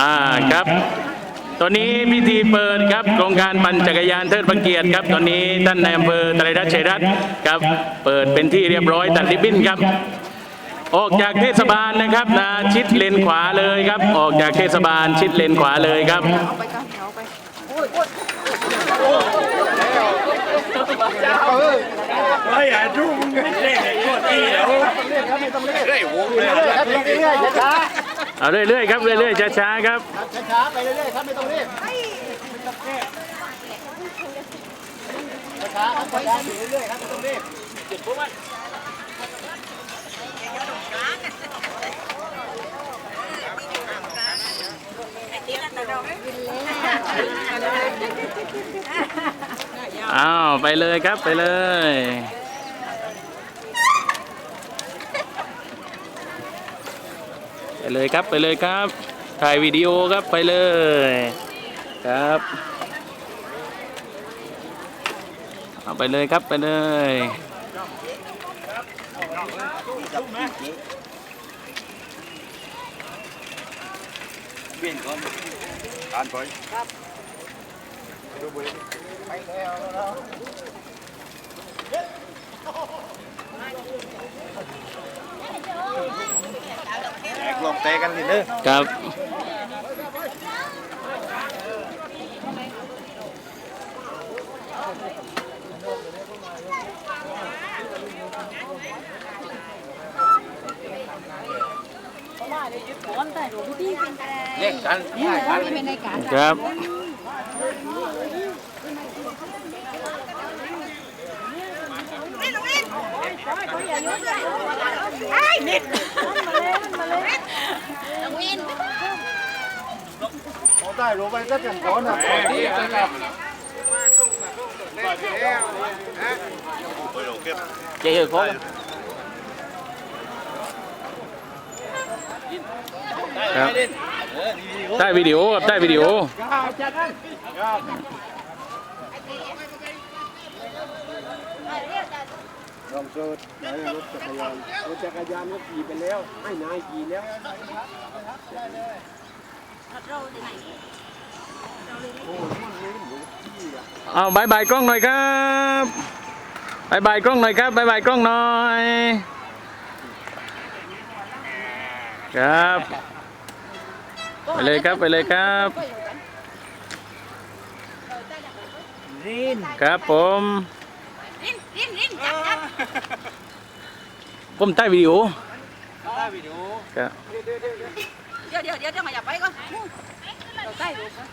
อ่าครับ ตอนนี้พิธีเปิดครับโครงการปั่นจักรยานเทิดพระเกียรติครับ ตอนนี้ท่านนายอำเภอไตรรัตน์ชัยรัตน์ครับ เปิดเป็นที่เรียบร้อยตัดริบบิ้นครับ ออกจากเทศบาลนะครับนะชิดเลนขวาเลยครับ ออกจากเทศบาลชิดเลนขวาเลยครับเฮ้ยอะทุ่มเล่นไอ้ตัวตีแล้วเฮ้ยวงเลยครับเรื่อยๆช้า เอาเรื่อยๆครับเรื่อยๆช้าๆครับๆช้าๆไปเรื่อยๆครับไม่ต้องรีบช้าๆครับช้าๆไปเรื่อยๆครับไม่ต้องรีบอ้าวไปเลยครับไปเลย ไป เลยครับไปเลยครับ ถ่ายวิดีโอครับไปเลยครับเอาไปเลยครับไปเลยเปลี่ยนก่อนการไปแตกลง เตะกันทีนึงครับเล่นกันครับเอา ได้รู้ไปก็จะขอหน่อยเจ๊โค้งครับได้วิดีโอครับได้วิดีโอลองโซดไหนรถจักรยานรถจักรยานก็ขี่ไปแล้ว ให้นายขี่แล้ว เอาบายบายกล้องหน่อยครับบายบายกล้องหน่อยครับบายบายกล้องหน่อย ครับ ไปเลยครับไปเลยครับครับผมรินรินรินจับจับผมใต้วิดีโอได้วิดีโอครับ เดี๋ยวเดี๋ยวเดี๋ยวขยับไปก่อนเราใต้ดูก่อ